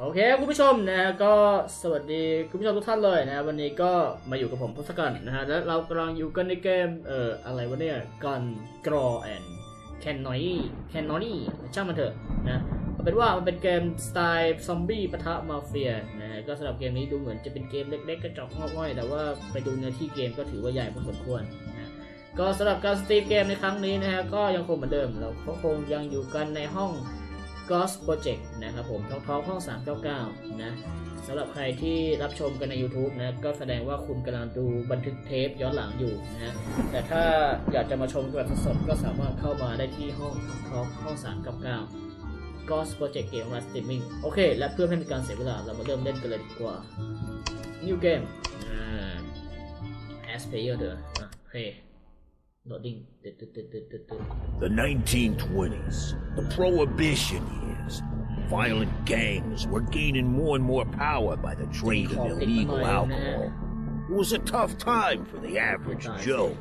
โอเคคุณผู้ชมนะฮะก็สวัสดีคุณผู้ชมทุกท่านเลยนะฮะวันนี้ก็มาอยู่กับผมพุทธกันนะฮะและเรากำลังอยู่กันในเกมเอ่ออะไรวะเนี่ยกันกรอแอนแคนนอยแคนนอนี่ช่างมันเถอะนะเอาเป็นว่ามันเป็นเกมสไตล์ซอมบี้ปะทะมาเฟียนะฮะก็สำหรับเกมนี้ดูเหมือนจะเป็นเกมเล็กๆกระจอกงอกง่อยแต่ว่าไปดูเนื้อที่เกมก็ถือว่าใหญ่พอสมควรนะก็สำหรับการสตรีมเกมในครั้งนี้นะฮะก็ยังคงเหมือนเดิมเราก็คงยังอยู่กันในห้อง Gos Project นะครับผมท้องท้องห้อง 399 นะสำหรับใครที่รับชมกันใน YouTube นะ ก็แสดงว่าคุณกำลังดูบันทึกเทปย้อนหลังอยู่นะ แต่ถ้าอยากจะมาชมแบบสดก็สามารถเข้ามาได้ที่ห้องท้องห้อง 399 Gos Project เกมรัสตรีมมิ่งโอเค และเพื่อไม่ให้เป็นการเสียเวลาเรามาเริ่มเล่นกันเลยดีกว่า New Game อ่า As Player เด้อโอเค The 1920s, the prohibition years, violent gangs were gaining more and more power by the trade of illegal alcohol. It was a tough time for the average Joe,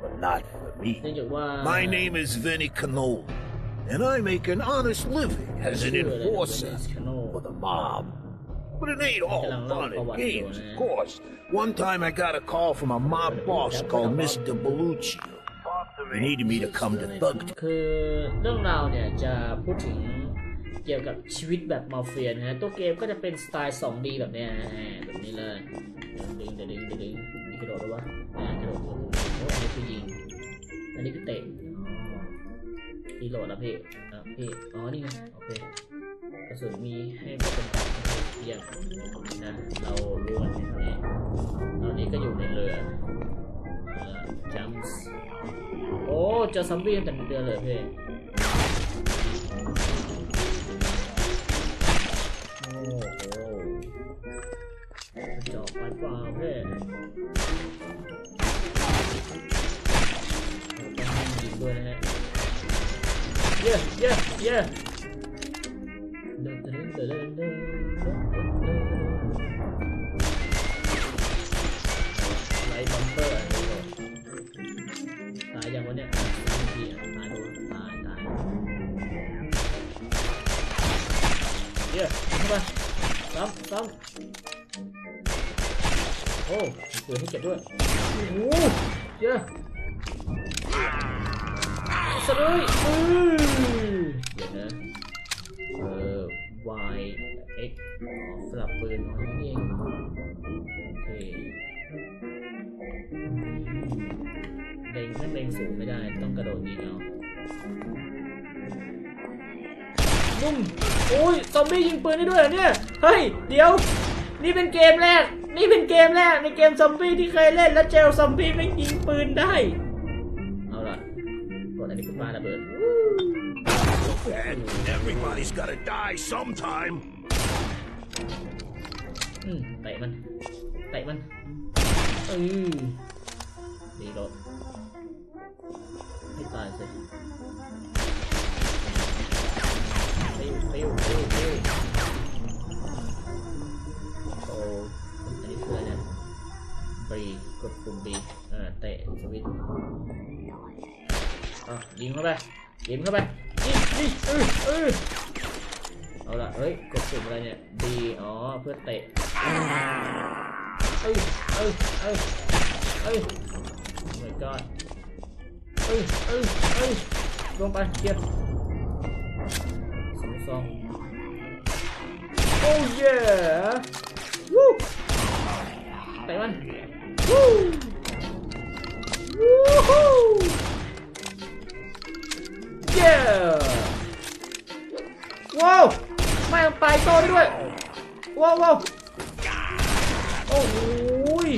but not for me. My name is Vinnie Canola, and I make an honest living as an enforcer for the mob. But it ain't all fun and games, of course. One time I got a call from a mob boss called Mr. Belucci. He needed me to come to Thug คือเรื่องราวเนี่ยจะพูดถึงเกี่ยวกับชีวิตแบบมาเฟียนะฮะตัวเกมก็จะเป็นสไตล์ 2D แบบเนี้ยแบบนี้เลยดึงดึงดึงดึงดึงมีกระโดดด้วยวะอ่ากระโดดโอ้อันนี้คือยิงอันนี้คือเตะอ๋อรีโหลดแล้วพี่อะพี่อ๋อนี่ไงโอเคกระสุนมีให้เป็นเยี่ยมนะเราล้วนนี่ตอนนี้ก็อยู่ในเรือ เจอซอมบี้ตั้งแต่เดือนเลยพี่โอ้โหจอกไปเปล่าพี่ยิงด้วยนะฮะเย้เย้เย้เดินเดินเดินเดิน เย้เข้าไปซ้ำซ้ำโอ้ปืนให้เก็บด้วยโอ้เย้สะดุ้ยอือเดี๋ยวนะเอ่อ Y X สลับปืนอ๋อนี่เองโอเคเล็งไม่เล็งสูงไม่ได้ต้องกระโดดยิงเอา นุ่มโอ้ยซอมบี้ยิงปืนได้ด้วยเหรอเนี่ย เฮ้ย เดี๋ยว นี่เป็นเกมแรก นี่เป็นเกมแรกในเกมซอมบี้ที่เคยเล่นแล้วเจลซอมบี้ไม่งยิงปืนได้ เอาล่ะกดอันนี้คุณปาระเบิด And everybody's gotta die sometime. อืมเตะมัน เตะมันเออดีโดดให้ตายสิ ปิ้วปิ้วปิ้วปิ้วโอ้อันนี้คืออะไรเนี่ยบีกดปุ่มบีเออเตะสวิตช์อะยิงเข้าไปยิงเข้าไปยิงยิงเออเออเอาละเฮ้ยกดปุ่มอะไรเนี่ย B อ๋อเพื่อเตะเอ้ยเอ้ยเอ้ยเอ้ย oh my god เอ้ยเอ้ยเอ้ยลงไปเกียร์ สองสอง oh yeah วู้เตะมันวู้วู้ฮู้ yeah ว้าวแม่งไปโต้ได้ด้วย ว้าวว้าวโอ้โหย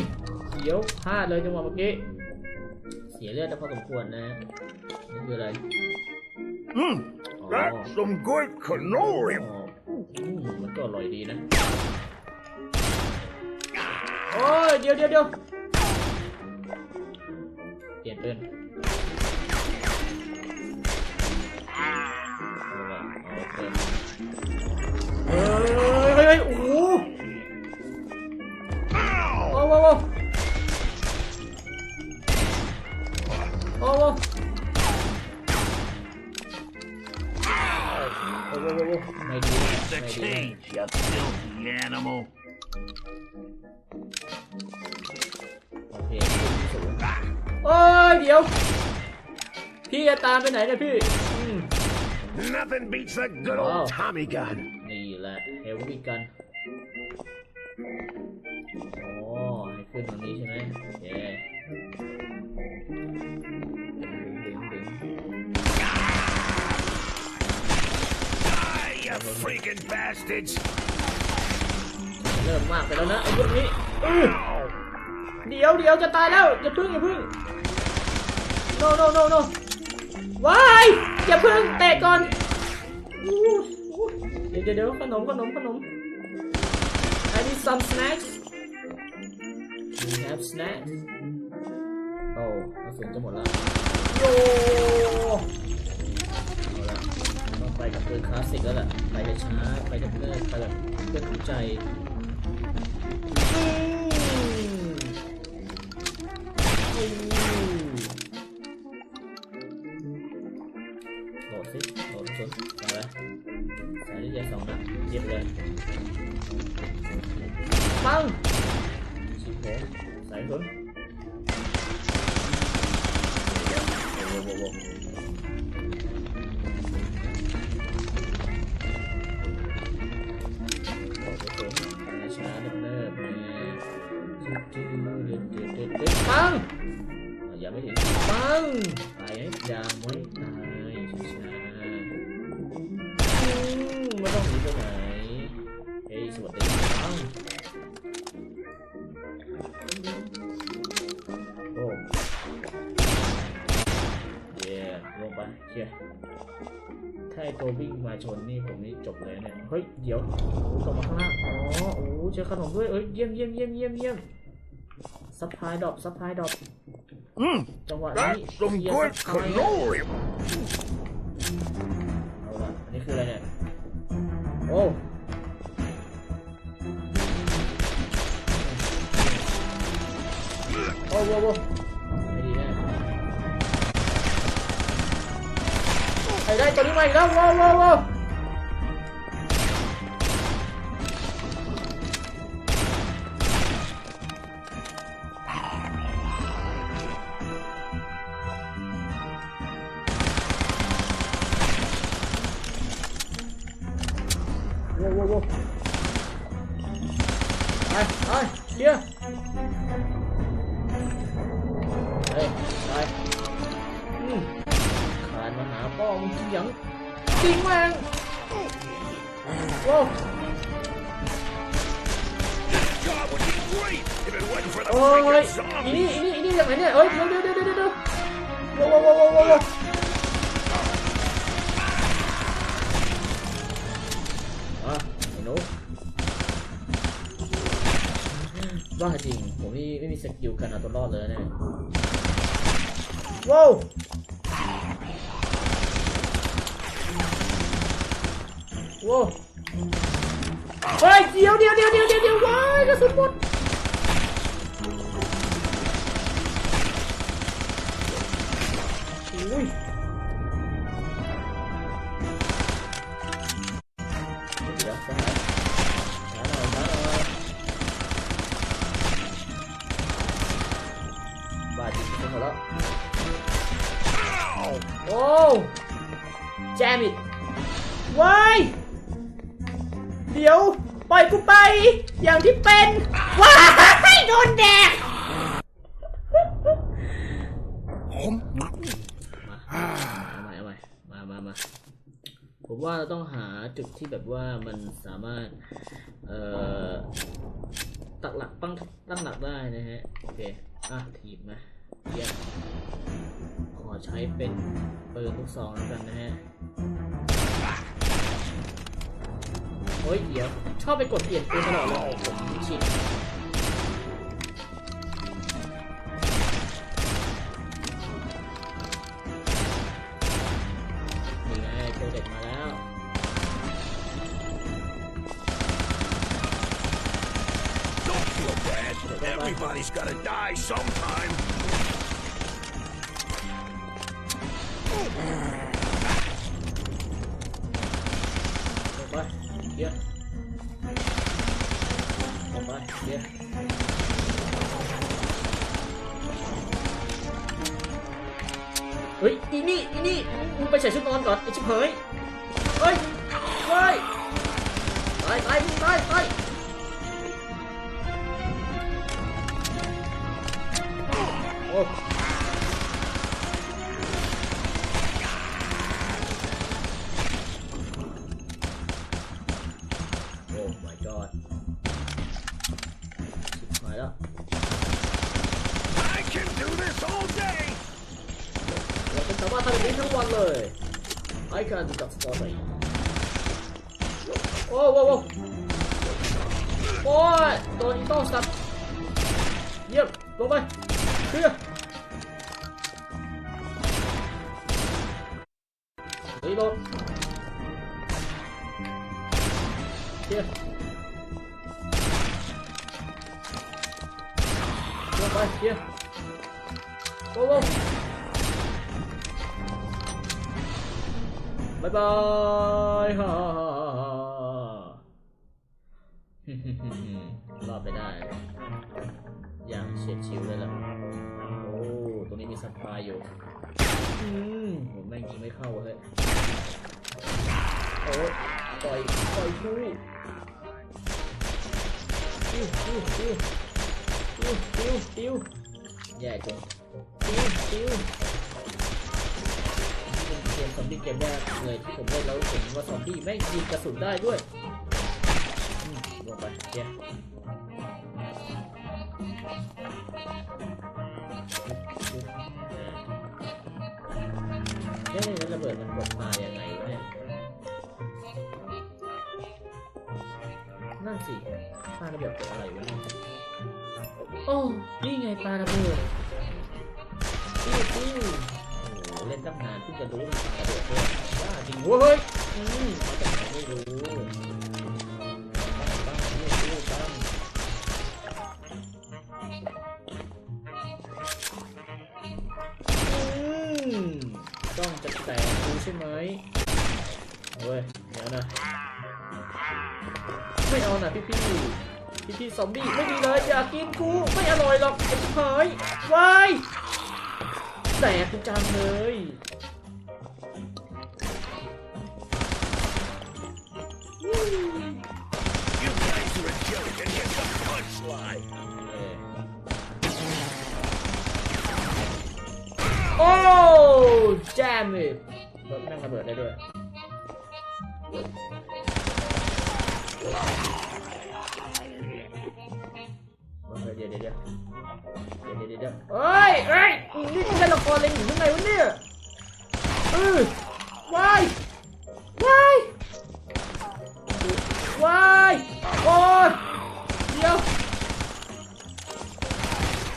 เดี๋ยวพลาดเลยจังหวะเมื่อกี้เสียเลือดไปพอสมควรนะนี่คืออะไร Hmm, that's some good cannoli. อ๋ออืมมันก็อร่อยดีนะ โอ้ยเดี๋ยวเดี๋ยวเดี๋ยวเปลี่ยนปืนเอาละเอาปืนเฮ้ยเฮ้ยเฮ้ยโอ้โหโอ้โหโอ้โห โอ้โหโอ้โหโอ้โหโอ้โหไม่ดี the change, you filthy animal. โอเคขึ้นสูงโอ้ยเดี๋ยว พี่จะตามไปไหนเนี่ยพี่อืม Nothing beats the good Wow. old Tommy gun. นี่แหละเฮลวิกันโอ้ให้ขึ้นตรงนี้ใช่ไหมโอเค you freaking bastards. เริ่มมากไปแล้วนะไอ้พวกนี้อื้อเดี๋ยวเดี๋ยวจะตายแล้วอย่าพึ่งอย่าพึ่ง no no no no ว้ายอย่าพึ่งเตะก่อนอู้อู้เดี๋ยวเดี๋ยวเดี๋ยวขนมขนมขนม I need some snacks we have snacks โอ้กระสุนจะหมดแล้วโยเอาละต้อง ไปกับปืนคลาสสิกแล้วแหละไปช้าไปกับเพื่อนไปแบบเพื่อนขุนใจอืมอืมโหลดสิโหลดกรสุนไปเลยใส่ได้แค่สองนัดเย็บเลยปังสิบโหใส่กระสุนโว้โว้โว้โว้ เชียถ้าไอตัววิ่งมาชนนี่ผมนี่จบเลยเนี่ย เฮ้ย เดี๋ยวตกมาข้างล่าง อ๋อ โอ้เจอขนมด้วยเอ้ย เยี่ยมเยี่ยมเยี่ยมเยี่ยมเยี่ยมซัพพลายดรอปซัพพลายดรอป Mmm, จังหวะนี้ that's some เคลียร์ good ซัพพลาย cannoli. เอาละอันนี้คืออะไรเนี่ย โอ้โอ้โห ได้ตัวนี้มาอีกแล้วว้าวว้าว for the โอ้ยอีนี่อีนี่อีนี่จากไหนเนี่ยเอ้ยเดี๋ยวเดี๋ยวเดี๋ยวเดี๋ยวเดี๋ยวว้าวว้าวว้าวว้าวว้าวอะไอ้หนูบ้าจริง ผมนี่ไม่มีสกิลการเอาตัวรอดเลยเนี่ยว้าวว้าวเฮ้ยเดียวเดี๋ยวเดี๋ยวเดี๋ยวเดี๋ยวเดี๋ยวว้ายกระสุนหมด อุ้ยเดี๋ยวช้าช้าหน่อยช้าหน่อยบาดจิตเป็นหมดแล้วโอ้แจมิดว้ายเดี๋ยว ปล่อยกูไป อย่างที่เป็น ว้ายโดนแดก Um, เอาใหม่เอาใหม่มามามาผม ว่าเราต้องหาจุดที่แบบว่ามันสามารถ เอ่อตักหลักตั้งตั้งหลักได้นะฮะ โอเค อะถีบมาเยี่ยมขอใช้เป็นปืนลูกซองแล้วกันนะฮะโอ้ยเดี๋ยว ชอบไปกดเปลี่ยนปืนตลอดเลยผมชิน เดี๋ยวลงไปเดี๋ยวเฮ้ยอีนี่อีนี่มึงไปใส่ชุดนอนก่อนไอชิบเหยเฮ้ยเฮ้ยไปไปไปไป มาทำแบบนี้ทั้งวันเลย I can do that story โอ้โหโอ้โหโอ้ยโดนอีโต้สัตว์เยี่ยมลงไปเคลียร์รีโหลดเคลียร์ลงไปเคลียร์โอ้โห บายฮ่าฮ่าฮ่ารอดไปได้ อย่างเฉียดชิวเลยล่ะ โอ้ ตรงนี้มีสปายอยู่ อืมผมแม่งยิงไม่เข้าเฮ้ยโอ้ปล่อย ปล่อยกูติวติวติวติวติวติวแย่จังติวติว เป็นซอมบี้เกมแรกเลยที่ผมเล่นแล้วเห็นว่าซอมบี้แม่ยิงกระสุนได้ด้วยลงไปเจ๊เอ๊ะแล้วระเบิดมันกดมาอย่างไงวะเนี่ยนั่นสิปาระเบิดกดอะไรวะเนี่ยโอ้นี่ไงปาระเบิด เพิ่งจะรู้มันปากระโดดด้วยว้าจริงเว้ยอืมมาจากไหนไม่รู้ตั้งตั้งปิ้วปิ้วตั้งอืมต้องจะแตกกูใช่ไหมเว้ยเดี๋ยวนะไม่เอานะพี่พี่พี่พี่ซอมบี้ไม่ดีเลยอยากกินกูไม่อร่อยหรอกไอ้ชิบหายวายแตกกูจังเลย You guys are a joke, and here's the punchline! โอ้แจมเลยรถแม่งระเบิดได้ด้ วยเดี๋ยวเดี๋ยวเดี๋ยวเดี๋ยวเดี๋ยวเดี๋ยว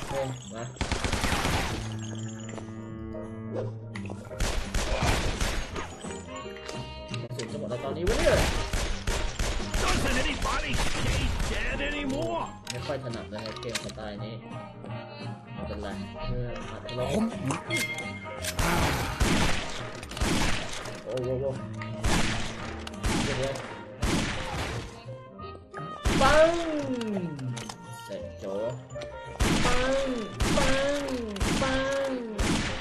เฮ้ยเยอยู่ข้างในวะเนี่ยโอ้ยเดี๋ยวโอ้มาสุดจะหมดแล้วตอนนี้วะเนี่ยไม่ค่อยถนัดเลยเกมสไตล์นี้ไม่เป็นไรเพื่ออัดลมโอ้โหโอ้โหเดี๋ยวเดี๋ยว ปังเสร็จโจปังปังปัง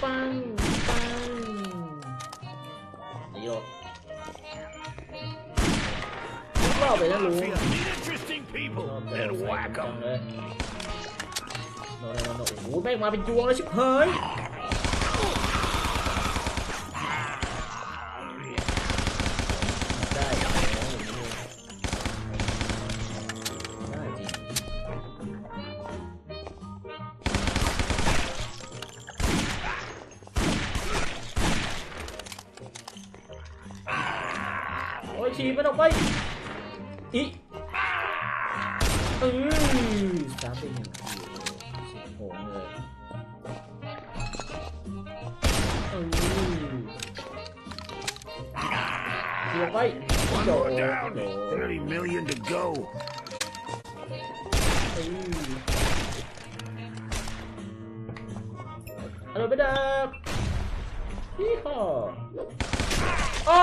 ปังปังนี่โยรอบไปนะลุง interesting people and whack จัง them. เลยโนโนโนโอ้โหแม่งมาเป็นยวงเลยชิบเฮ้ย ฉีดมันออกไปอีเออสามเป็นหนึ่งทีสิบโหงเลยเออเดี๋ยวไปโด more โด down. 30 million to go. ออฮัลโหลไปดับยี่ห้อโอ้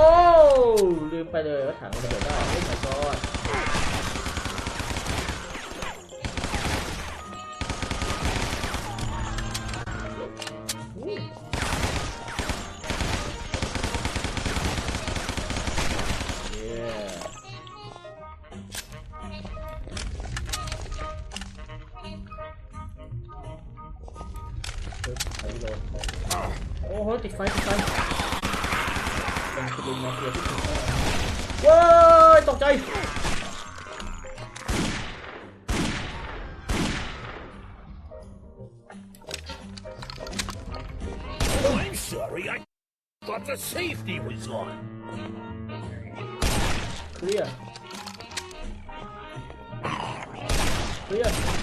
อ้ลืมไปเลยว่าถังมันระเบิดได้โอ้ my god sorry. I thought the safety was on. เค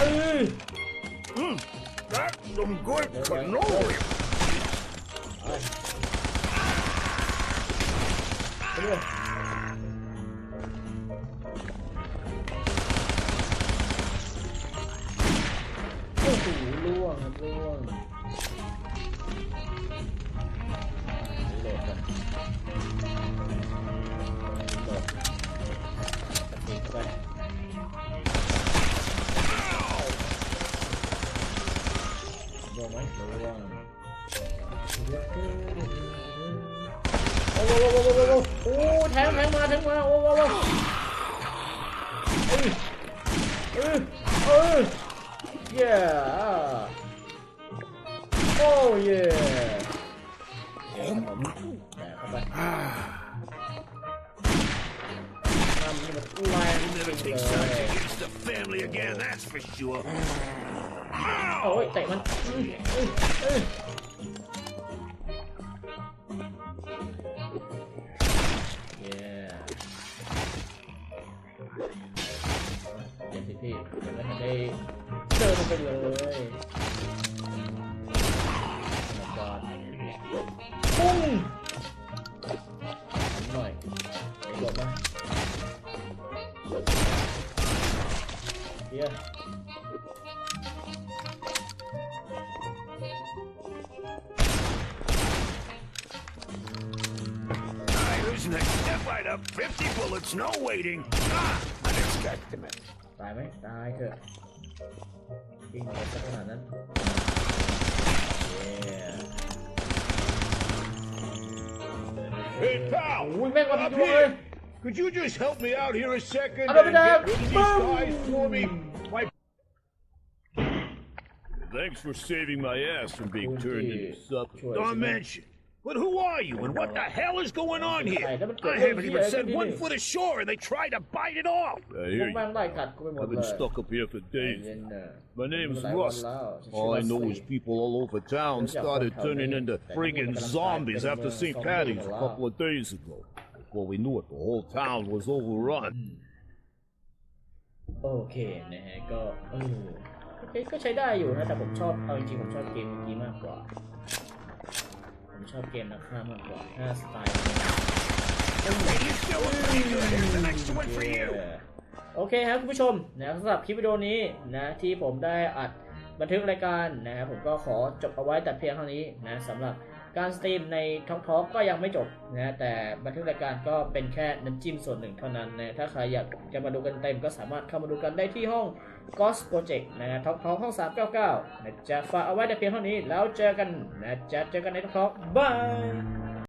อือ Hmm, that's some good cannoli. ไปเรื่อยโอ้โหล่วงครับล่วง อ้โหโอ้โหเอ้ยเอ้ยเอ้ย yeah โอ้ yeah เดี๋ Never ริง take ๆเล sides ย against the family again, that's for sure. โอ้ยเตะมันอืมอืมอืม Yeah เดี๋ยวสิพี่เดี๋ยวไม่ทันได้เจอมันไปเลย เดี๋ยว Alright, who's next? Step right up. 50 bullets, no waiting. Ah, unexpected. ตายไหมตายเถอะวิ่งไปสักขนาดนั้น Yeah Hey, pal! อุ้ยแม่งมา Up ดูเลย here! Could you just help me out here a second Up and and up. get rid of these Boom. guys for me? My Thanks for saving my ass from being turned into supper. ช่วย Don't mention. But who are you and what the hell is going on here? Hey, let me go. I haven't even Hey, set hey, one hey. foot ashore and they tried to bite it off. I พว hear กแม่ง you. ไล่กัดกูไปหมด I've เล been ย stuck up here for ใจ days. เย็นๆนะ My name's หลายวัน Rust. แล้วฉันชื่อ All I Rusty know is people all over town started turning into friggin' zombies after St. Patty's a couple of days ago. Before we knew it, the whole town was overrun. โอเคนะฮะก็เออโอเค ก็ใช้ได้อยู่นะ แต่ผมชอบ เอาจริงๆผมชอบเกมเมื่อกี้มากกว่า ผมชอบเกมนักฆ่ามากกว่าถ้าสไตล์โอเคครับคุณผู้ชมนะสำหรับคลิปวิดีโอนี้นะที่ผมได้อัดบันทึกรายการนะครับผมก็ขอจบเอาไว้แต่เพียงเท่านี้นะสำหรับ การสตรีมในท็อกท็อกก็ยังไม่จบนะแต่บันทึกรายการก็เป็นแค่น้ำจิ้มส่วนหนึ่งเท่านั้นนะถ้าใครอยากจะมาดูกันเต็มก็สามารถเข้ามาดูกันได้ที่ห้อง g o s Project นะท็อกท็อกห้อง 399นะจะฝากเอาไว้ในเพียงเท่านี้แล้วเจอกันนะจะเจอกันในท็อกท็อกบาย